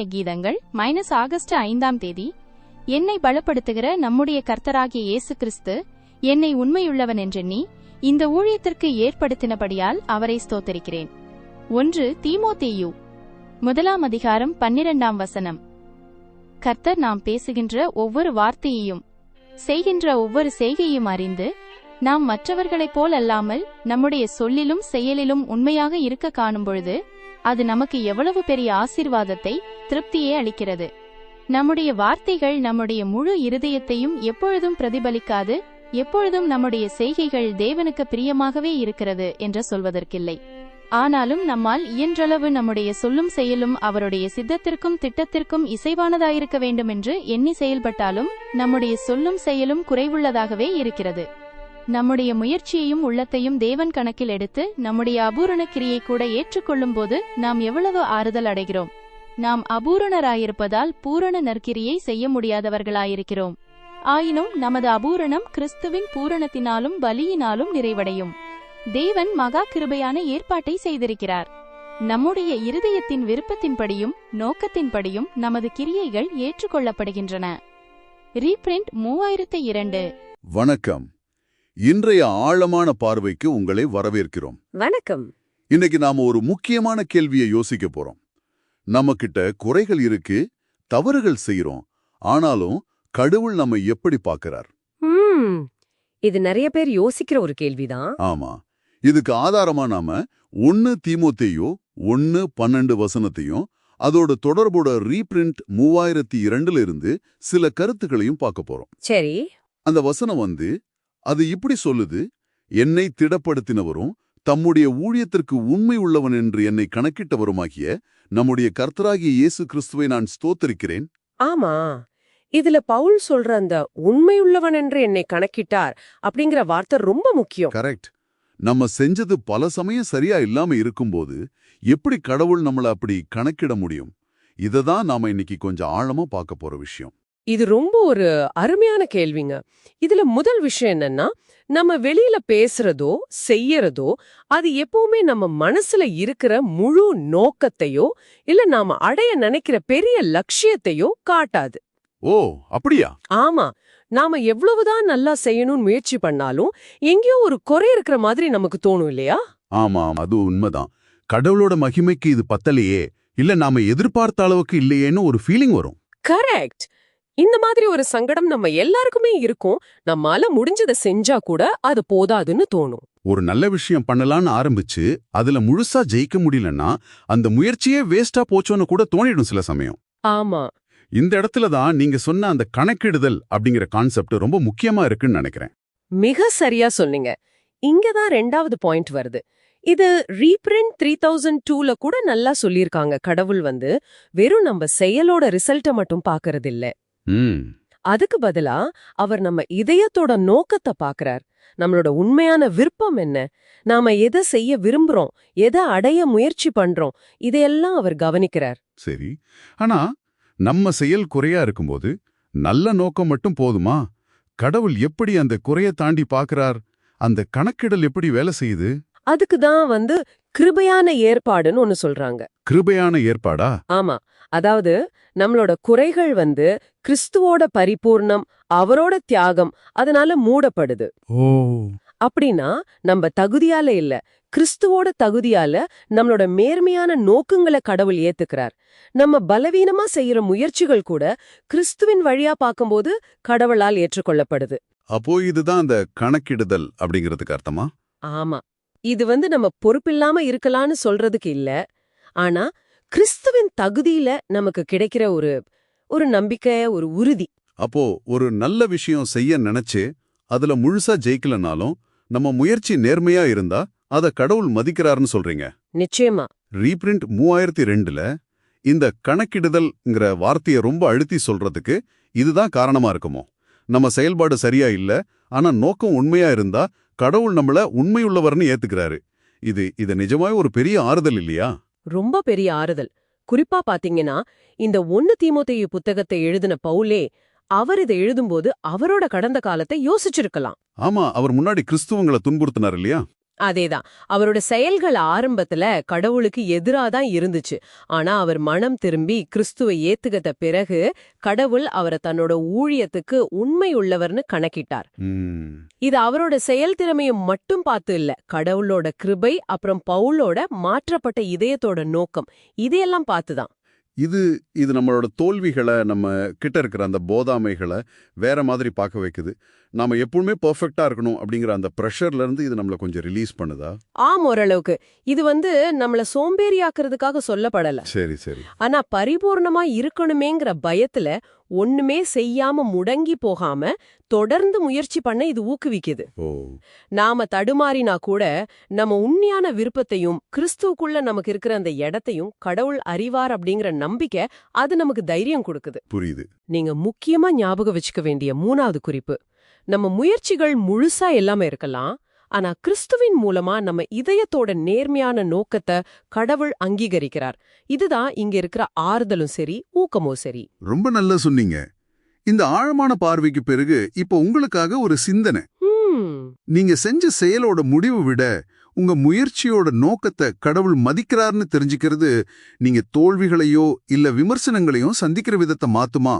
இனிய கீதங்கள் minus August ஐந்தாம் தேதி. என்னை பலப்படுத்துகிற நம்முடைய கர்த்தராகிய இயேசு கிறிஸ்து என்னை உண்மையுள்ளவன் என்றெண்ணி இந்த ஊழியத்திற்கு ஏற்படுத்தினபடியால் அவரை ஸ்தோத்தரிக்கிறேன். ஒன்று தீமோத்தேயு முதலாம் அதிகாரம் பன்னிரண்டாம் வசனம். கர்த்தர் நாம் பேசுகின்ற ஒவ்வொரு வார்த்தையையும் செய்கின்ற ஒவ்வொரு செய்கையும் அறிந்து நாம் மற்றவர்களைப் போல் அல்லாமல் நம்முடைய சொல்லிலும் செயலிலும் உண்மையாக இருக்க காணும் பொழுது அது நமக்கு எவ்வளவு பெரிய ஆசீர்வாதத்தை திருப்தியே அளிக்கிறது. நம்முடைய வார்த்தைகள் நம்முடைய முழு இருதயத்தையும் எப்பொழுதும் பிரதிபலிக்காது எப்பொழுதும் நம்முடைய செய்கைகள் தேவனுக்கு பிரியமாகவே இருக்கிறது என்று சொல்வதற்கில்லை. ஆனாலும் நம்மால் இயன்றளவு நம்முடைய சொல்லும் செயலும் அவருடைய சித்தத்திற்கும் திட்டத்திற்கும் இசைவானதாயிருக்க வேண்டுமென்று எண்ணி செயல்பட்டாலும் நம்முடைய சொல்லும் செயலும் குறைவுள்ளதாகவே இருக்கிறது. நம்முடைய முயற்சியையும் உள்ளத்தையும் தேவன் கணக்கில் எடுத்து நம்முடைய அபூரண கிரியை கூட ஏற்றுக்கொள்ளும்போது நாம் எவ்வளவு ஆறுதல் அடைகிறோம். நாம் அபூரணராயிருப்பதால் பூரண நற்கிரியை செய்ய முடியாதவர்களாயிருக்கிறோம். ஆயினும் நமது அபூரணம் கிறிஸ்துவின் பூரணத்தினாலும் பலியினாலும் நிறைவடையும். தேவன் மகா கிருபையான ஏற்பாட்டை செய்திருக்கிறார். நம்முடைய இருதயத்தின் விருப்பத்தின்படியும் நோக்கத்தின்படியும் நமது கிரியைகள் ஏற்றுக்கொள்ளப்படுகின்றன. ரீபிரிண்ட் மூவாயிரத்து இரண்டு. வணக்கம். இன்றைய ஆழமான பார்வைக்கு உங்களை வரவேற்கிறோம். வணக்கம். இன்னைக்கு நாம ஒரு முக்கியமான கேள்வியை யோசிக்க போறோம். நம்மகிட்ட குறைகள் இருக்கு தவறுகள் செய்றோம். ஆனாலும் கடவுள் நம்ம எப்படி பார்க்கறார்? ம் இது நிறைய பேர் யோசிக்கிற ஒரு கேள்விதான். ஆமா. இதுக்கு ஆதாரமா நாம ஒன்னு தீமோத்தேயோ ஒன்னு பன்னெண்டு வசனத்தையும் அதோட தொடர்போட ரீபிரிண்ட் மூவாயிரத்தி இரண்டுல இருந்து சில கருத்துக்களையும் பார்க்க போறோம். சரி. அந்த வசனம் வந்து அது இப்படி சொல்லுது என்னை திடப்படுத்தினவரும் தம்முடைய ஊழியத்திற்கு உண்மை உள்ளவன் என்று என்னை கணக்கிட்டவருமாகிய நம்முடைய கர்த்தராகிய இயேசு கிறிஸ்துவை நான் ஸ்தோத்தரிக்கிறேன். ஆமா. இதுல பவுல் சொல்ற அந்த உண்மையுள்ளவன் என்று என்னை கணக்கிட்டார் அப்படிங்கிற வார்த்தை ரொம்ப முக்கியம். கரெக்ட். நம்ம செஞ்சது பல சமயம் சரியா இல்லாம இருக்கும்போது எப்படி கடவுள் நம்மள அப்படி கணக்கிட முடியும்? இததான் நாம இன்னைக்கு கொஞ்சம் ஆழமா பார்க்க போற விஷயம். இது ரொம்ப ஒரு அருமையான கேள்விங்க. இதுல முதல் விஷயம் என்னன்னா நம்ம வெளியில பேசுறதோ செய்யறதோ அது எப்பவுமே நம்ம மனசுல இருக்கிற முழு நோக்கத்தையோ இல்ல நாம அடைய நினைக்கிற பெரிய லட்சியத்தையோ காட்டாது. ஓ அப்படியா? ஆமா. நாம எவ்வளவுதான் நல்லா செய்யணும்னு முயற்சி பண்ணாலும் எங்கேயோ ஒரு குறை இருக்கிற மாதிரி நமக்கு தோணும் இல்லையா? ஆமா ஆமா, அது உண்மைதான். கடவுளோட மகிமைக்கு இது பத்தலையே. இல்ல நாம எதிர்பார்த்த அளவுக்கு இல்லையேன்னு ஒரு ஃபீலிங் வரும். கரெக்ட் இந்த மாதிரி ஒரு சங்கடம் நம்ம எல்லாருக்குமே இருக்கும். நம்மால முடிஞ்சதை செஞ்சா கூட அது போதாதுன்னு தோணும். ஒரு நல்ல விஷயம் பண்ணலாம்னு ஆரம்பிச்சு அதுல முழுசா ஜெயிக்க முடியலன்னா அந்த முயற்சியே வேஸ்டா போச்சோன்னு கூட தோணிடும் சில சமயம். ஆமா. இந்த இடத்துல தான் நீங்க சொன்ன அந்த கணக்கிடுதல் அப்படிங்கிற கான்செப்ட் ரொம்ப முக்கியமா இருக்குன்னு நினைக்கிறேன். மிக சரியா சொன்னீங்க. இங்கதான் ரெண்டாவது பாயிண்ட் வருது. இது ரீப்ரிண்ட் த்ரீ தௌசண்ட் டூல கூட நல்லா சொல்லியிருக்காங்க. கடவுள் வந்து வெறும் நம்ம செயலோட ரிசல்ட்டை மட்டும் பாக்குறது இல்ல அதுக்கு பதிலா அவர் நம்ம இதயத்தோட நோக்கத்தை பாக்குறார். நம்மளோட உண்மையான விருப்பம் என்ன? நாம எதை செய்ய விரும்புறோம்? எதை அடைய முயற்சி பண்றோம்? இதையெல்லாம் அவர் கவனிக்கிறார். சரி. ஆனா நம்ம செயல் குறையா இருக்கும்போது நல்ல நோக்கம் மட்டும் போதுமா? கடவுள் எப்படி அந்த குறைய தாண்டி பார்க்கறார் அந்த கணக்கிடல் எப்படி வேலை செய்யுது? அதுக்கு தான் வந்து கிருபையான ஏற்பாடுன்னு ஒன்னு சொல்றாங்க. கிருபையான ஏற்பாடா? ஆமா. அதாவது நம்மளோட குறைகள் வந்து கிறிஸ்துவோட பரிபூர்ணம் அவரோட தியாகம் அதனால மூடப்படுது. ஓ. அப்படின்னா நம்ம தகுதியால இல்ல. கிறிஸ்துவோட தகுதியால நம்மளோட மேர்மையான நோக்கங்களை கடவுள் ஏத்துக்கிறார். நம்ம பலவீனமா செய்யற முயற்சிகள் கூட கிறிஸ்துவின் வழியா பார்க்கும்போது கடவுளால் ஏற்றுக்கொள்ளப்படுது. அப்போ இதுதான் அந்த கணக்கிடுதல் அப்படிங்கிறதுக்கு அர்த்தமா? ஆமா. இது வந்து நம்ம பொறுப்பில்லாம இருக்கலாம்னு சொல்றதுக்கு இல்ல. ஆனா கிறிஸ்துவின் தகுதியில நமக்கு கிடைக்கிற ஒரு ஒரு நம்பிக்கை ஒரு உறுதி. அப்போ ஒரு நல்ல விஷயம் செய்ய நினைச்சு அதுல முழுசா ஜெயிக்கலனாலும் நம்ம முயற்சி நேர்மையா இருந்தா அத கடவுள் மதிக்கிறாருன்னு சொல்றீங்க. நிச்சயமா. ரீபிரிண்ட் மூவாயிரத்தி ரெண்டுல இந்த கணக்கிடுதல்ங்கிற வார்த்தையை ரொம்ப அழுத்தி சொல்றதுக்கு இதுதான் காரணமா இருக்குமோ? நம்ம செயல்பாடு சரியா இல்ல ஆனா நோக்கம் உண்மையா இருந்தா கடவுள் நம்மள உண்மையுள்ளவர்னு ஏத்துக்கிறாரு. இது இது நிஜமாவே ஒரு பெரிய ஆறுதல் இல்லையா? ரொம்ப பெரிய ஆறுதல். குறிப்பா பாத்தீங்கன்னா இந்த ஒன்னு தீமோத்தேயு புத்தகத்தை எழுதின பவுலே அவர் இதை எழுதும்போது அவரோட கடந்த காலத்தை யோசிச்சிருக்கலாம். ஆமா அவர் முன்னாடி கிறிஸ்துவங்களை துன்புறுத்தினார் இல்லையா? அதேதான். அவரோட செயல்கள் ஆரம்பத்துல கடவுளுக்கு எதிரா தான் இருந்துச்சு. ஆனா அவர் மனம் திரும்பி கிறிஸ்துவை ஏத்துக்கிட்ட பிறகு கடவுள் அவரை தன்னோட ஊழியத்துக்கு உண்மை உள்ளவர்னு கணக்கிட்டார் இது அவரோட செயல்திறமையை மட்டும் பார்த்து இல்ல கடவுளோட கிருபை அப்புறம் பவுலோட மாற்றப்பட்ட இதயத்தோட நோக்கம் இதையெல்லாம் பார்த்துதான் இது இது நம்மளோட தோல்விகளை நம்ம கிட்ட இருக்கிற அந்த போதாமைகளை வேற மாதிரி பார்க்க வைக்குது. நாம எப்பவுமே பெர்ஃபெக்ட்டா இருக்கணும் அப்படிங்கிற அந்த ப்ரெஷர்ல இருந்து இது நம்மள கொஞ்சம் ரிலீஸ் பண்ணுதா? ஆம் ஓரளவுக்கு. இது வந்து நம்மள சோம்பேறியாக்குறதுக்காக சொல்லப்படல. சரி சரி. ஆனா பரிபூர்ணமா இருக்கணுமேங்கிற பயத்துல ஒண்ணுமே செய்யாம முடங்கி போகாம தொடர்ந்து முயற்சி பண்ண இது ஊக்குவிக்குது. நாம தடுமாறினா கூட நம்ம உண்மையான விருப்பத்தையும் கிறிஸ்துவுக்குள்ள நமக்கு இருக்கிற அந்த இடத்தையும் கடவுள் அறிவார் அப்படிங்கிற நம்பிக்கை அது நமக்கு தைரியம் கொடுக்குது. புரியுது. நீங்க முக்கியமா ஞாபகம் வச்சுக்க வேண்டிய மூணாவது குறிப்பு. நம்ம முயற்சிகள் முழுசா எல்லாமே இருக்கலாம். ஆனா கிறிஸ்துவின் மூலமா நம்ம இதயத்தோட நேர்மையான நோக்கத்தை கடவுள் அங்கீகரிக்கிறார். இதுதான் இங்க இருக்கிற ஆறுதலும் சரி ஊக்கமும் சரி. ரொம்ப நல்லா சொன்னீங்க. இந்த ஆழமான பார்வைக்கு பிறகு இப்போ உங்களுக்காக ஒரு சிந்தனை. நீங்க செஞ்ச செயலோட முடிவு விட உங்க முயற்சியோட நோக்கத்தை கடவுள் மதிக்கிறார்னு தெரிஞ்சுக்கிறது நீங்க தோல்விகளையோ இல்ல விமர்சனங்களையோ சந்திக்கிற விதத்தை மாத்துமா?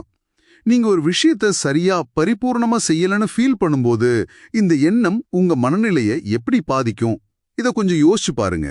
நீங்க ஒரு விஷயத்த சரியா பரிபூர்ணமா செய்யலன்னு ஃபீல் பண்ணும்போது இந்த எண்ணம் உங்க மனநிலையை எப்படி பாதிக்கும்? இத கொஞ்சம் யோசிச்சு பாருங்க.